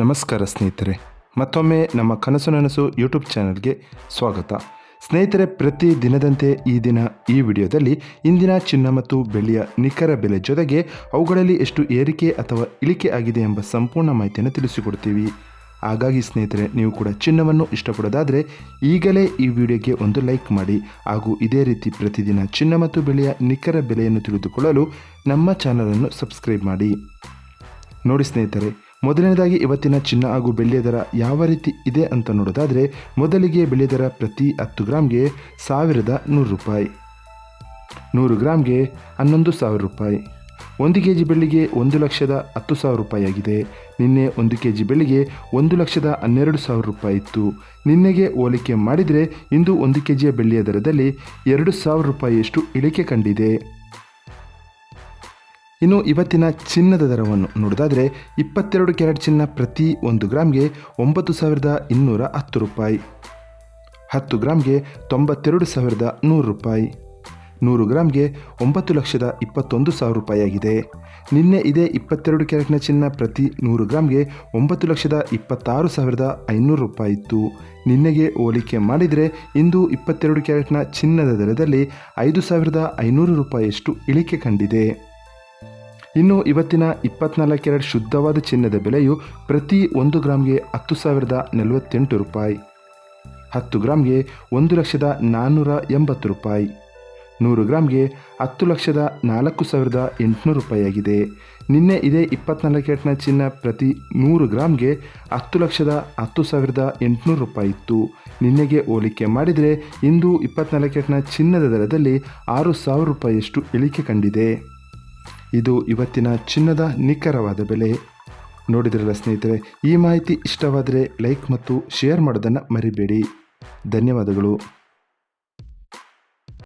ನಮಸ್ಕಾರ ಸ್ನೇಹಿತರೆ. ಮತ್ತೊಮ್ಮೆ ನಮ್ಮ ಕನಸು ನನಸು ಯೂಟ್ಯೂಬ್ ಚಾನಲ್ಗೆ ಸ್ವಾಗತ. ಸ್ನೇಹಿತರೆ, ಪ್ರತಿ ದಿನದಂತೆ ಈ ದಿನ ಈ ವಿಡಿಯೋದಲ್ಲಿ ಇಂದಿನ ಚಿನ್ನ ಮತ್ತು ಬೆಳ್ಳಿಯ ನಿಖರ ಬೆಲೆ ಜೊತೆಗೆ ಅವುಗಳಲ್ಲಿ ಎಷ್ಟು ಏರಿಕೆ ಅಥವಾ ಇಳಿಕೆ ಆಗಿದೆ ಎಂಬ ಸಂಪೂರ್ಣ ಮಾಹಿತಿಯನ್ನು ತಿಳಿಸಿಕೊಡ್ತೀವಿ. ಹಾಗಾಗಿ ಸ್ನೇಹಿತರೆ, ನೀವು ಕೂಡ ಚಿನ್ನವನ್ನು ಇಷ್ಟಪಡೋದಾದರೆ ಈಗಲೇ ಈ ವಿಡಿಯೋಗೆ ಒಂದು ಲೈಕ್ ಮಾಡಿ. ಹಾಗೂ ಇದೇ ರೀತಿ ಪ್ರತಿದಿನ ಚಿನ್ನ ಮತ್ತು ಬೆಳೆಯ ನಿಖರ ಬೆಲೆಯನ್ನು ತಿಳಿದುಕೊಳ್ಳಲು ನಮ್ಮ ಚಾನಲನ್ನು ಸಬ್ಸ್ಕ್ರೈಬ್ ಮಾಡಿ. ನೋಡಿ ಸ್ನೇಹಿತರೆ ಮೊದಲನೇದಾಗಿ ಇವತ್ತಿನ ಚಿನ್ನ ಹಾಗೂ ಬೆಳ್ಳಿಯ ದರ ಯಾವ ರೀತಿ ಇದೆ ಅಂತ ನೋಡೋದಾದರೆ, ಮೊದಲಿಗೆ ಬೆಳ್ಳಿಯ ದರ ಪ್ರತಿ ಹತ್ತು ಗ್ರಾಮ್ಗೆ ಸಾವಿರದ ನೂರು ರೂಪಾಯಿ. ನೂರು ಗ್ರಾಮ್ಗೆ ಹನ್ನೊಂದು ಸಾವಿರ ರೂಪಾಯಿ. ಒಂದು ಕೆ ಜಿ ಬೆಳ್ಳಿಗೆ ಒಂದು ಲಕ್ಷದ ಹತ್ತು ಸಾವಿರ ರೂಪಾಯಿ ಆಗಿದೆ. ನಿನ್ನೆ ಒಂದು ಕೆ ಜಿ ಬೆಳ್ಳಿಗೆ ಒಂದು ಲಕ್ಷದ ಹನ್ನೆರಡು ಸಾವಿರ ರೂಪಾಯಿ ಇತ್ತು. ನಿನ್ನೆಗೆ ಹೋಲಿಕೆ ಮಾಡಿದರೆ ಇಂದು ಒಂದು ಕೆ ಜಿಯ ಬೆಳ್ಳಿಯ ದರದಲ್ಲಿ ಎರಡು ಸಾವಿರ ರೂಪಾಯಿಯಷ್ಟು ಇಳಿಕೆ ಕಂಡಿದೆ. ಇನ್ನು ಇವತ್ತಿನ ಚಿನ್ನದ ದರವನ್ನು ನೋಡೋದಾದರೆ ಇಪ್ಪತ್ತೆರಡು ಕ್ಯಾರೆಟ್ ಚಿನ್ನ ಪ್ರತಿ ಒಂದು ಗ್ರಾಮ್ಗೆ ಒಂಬತ್ತು ಸಾವಿರದ ಇನ್ನೂರ ಹತ್ತು ರೂಪಾಯಿ. ಹತ್ತು ಗ್ರಾಮ್ಗೆ ತೊಂಬತ್ತೆರಡು ಸಾವಿರದ ನೂರು ರೂಪಾಯಿ. ನೂರು ಗ್ರಾಮ್ಗೆ ಒಂಬತ್ತು ಲಕ್ಷದ ಇಪ್ಪತ್ತೊಂದು ಸಾವಿರ ರೂಪಾಯಿ ಆಗಿದೆ. ನಿನ್ನೆ ಇದೇ ಇಪ್ಪತ್ತೆರಡು ಕ್ಯಾರೆಟ್ನ ಚಿನ್ನ ಪ್ರತಿ ನೂರು ಗ್ರಾಮ್ಗೆ ಒಂಬತ್ತು ಲಕ್ಷದ ಇಪ್ಪತ್ತಾರು ಸಾವಿರದ ಐನೂರು ರೂಪಾಯಿ ಇತ್ತು. ನಿನ್ನೆಗೆ ಹೋಲಿಕೆ ಮಾಡಿದರೆ ಇಂದು ಇಪ್ಪತ್ತೆರಡು ಕ್ಯಾರೆಟ್ನ ಚಿನ್ನದ ದರದಲ್ಲಿ ಐದು ಸಾವಿರದ ಐನೂರು ರೂಪಾಯಿಯಷ್ಟು ಇಳಿಕೆ ಕಂಡಿದೆ. ಇನ್ನು ಇವತ್ತಿನ ಇಪ್ಪತ್ನಾಲ್ಕು ಎರಡು ಶುದ್ಧವಾದ ಚಿನ್ನದ ಬೆಲೆಯು ಪ್ರತಿ ಒಂದು ಗ್ರಾಮ್ಗೆ ಹತ್ತು ಸಾವಿರದ ನಲವತ್ತೆಂಟು ರೂಪಾಯಿ. ಹತ್ತು ಗ್ರಾಮ್ಗೆ ಒಂದು ಲಕ್ಷದ ನಾನ್ನೂರ ಎಂಬತ್ತು ರೂಪಾಯಿ. ನೂರು ಗ್ರಾಮ್ಗೆ ಹತ್ತು ಲಕ್ಷದ ನಾಲ್ಕು ಸಾವಿರದ ಎಂಟುನೂರು ರೂಪಾಯಿಯಾಗಿದೆ. ನಿನ್ನೆ ಇದೇ ಇಪ್ಪತ್ನಾಲ್ಕು ಕ್ಯಾರೆಟ್ನ ಚಿನ್ನ ಪ್ರತಿ ನೂರು ಗ್ರಾಮ್ಗೆ ಹತ್ತು ಲಕ್ಷದ ಹತ್ತು ಸಾವಿರದ ಎಂಟುನೂರು ರೂಪಾಯಿ ಇತ್ತು. ನಿನ್ನೆಗೆ ಹೋಲಿಕೆ ಮಾಡಿದರೆ ಇಂದು ಇಪ್ಪತ್ನಾಲ್ಕು ಕ್ಯಾರೆಟ್ನ ಚಿನ್ನದ ದರದಲ್ಲಿ ಆರು ಸಾವಿರ ರೂಪಾಯಿಯಷ್ಟು ಇಳಿಕೆ ಕಂಡಿದೆ. ಇದು ಇವತ್ತಿನ ಚಿನ್ನದ ನಿಖರವಾದ ಬೆಲೆ. ನೋಡಿದ್ರಲ್ಲ ಸ್ನೇಹಿತರೆ, ಈ ಮಾಹಿತಿ ಇಷ್ಟವಾದರೆ ಲೈಕ್ ಮತ್ತು ಶೇರ್ ಮಾಡೋದನ್ನು ಮರಿಬೇಡಿ. ಧನ್ಯವಾದಗಳು.